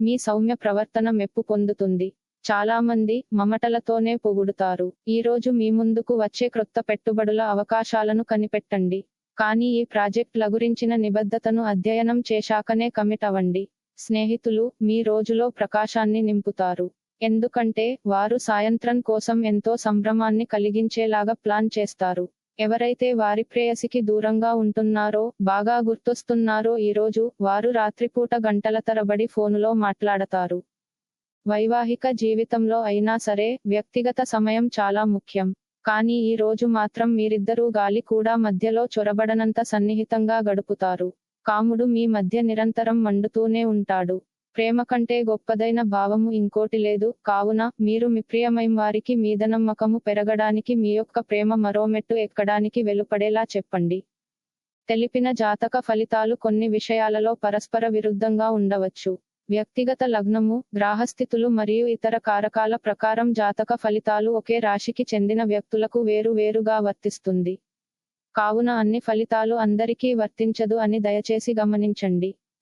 మీ సౌమ్య ప్రవర్తన మెప్పు పొందుతుంది. చాలా మంది మమటలతోనే పొగుడుతారు. ఈ రోజు మీ ముందుకు వచ్చే క్రొత్త పెట్టుబడుల అవకాశాలను కనిపెట్టండి. కానీ ఈ ప్రాజెక్టుల గురించిన నిబద్ధతను అధ్యయనం చేశాకనే కమిట్ అవ్వండి. స్నేహితులు మీ రోజులో ప్రకాశాన్ని నింపుతారు. ఎందుకంటే వారు సాయంత్రం కోసం ఎంతో సంభ్రమాన్ని కలిగించేలాగా ప్లాన్ చేస్తారు. ఎవరైతే వారి ప్రేయసికి దూరంగా ఉంటున్నారో బాగా గుర్తొస్తున్నారో ఈ రోజు వారు రాత్రిపూట గంటల తరబడి ఫోనులో మాట్లాడతారు. వైవాహిక జీవితంలో అయినా సరే వ్యక్తిగత సమయం చాలా ముఖ్యం. కానీ ఈ రోజు మాత్రం మీరిద్దరూ గాలి కూడా మధ్యలో చొరబడనంత సన్నిహితంగా గడుపుతారు. కాముడు మీ మధ్య నిరంతరం మండుతూనే ఉంటాడు. ప్రేమ కంటే గొప్పదైన భావము ఇంకోటి లేదు. కావున మీరు మీ ప్రియమైన వారికి మీద నమ్మకము పెరగడానికి మీ యొక్క ప్రేమ మరో మెట్టు ఎక్కడానికి వెలుపడేలా చెప్పండి. తెలిపిన జాతక ఫలితాలు కొన్ని విషయాలలో పరస్పర విరుద్ధంగా ఉండవచ్చు. వ్యక్తిగత లగ్నము గ్రాహస్థితులు మరియు ఇతర కారకాల ప్రకారం జాతక ఫలితాలు ఒకే రాశికి చెందిన వ్యక్తులకు వేరు వేరుగా వర్తిస్తుంది. కావున అన్ని ఫలితాలు అందరికీ వర్తించదు అని దయచేసి గమనించండి.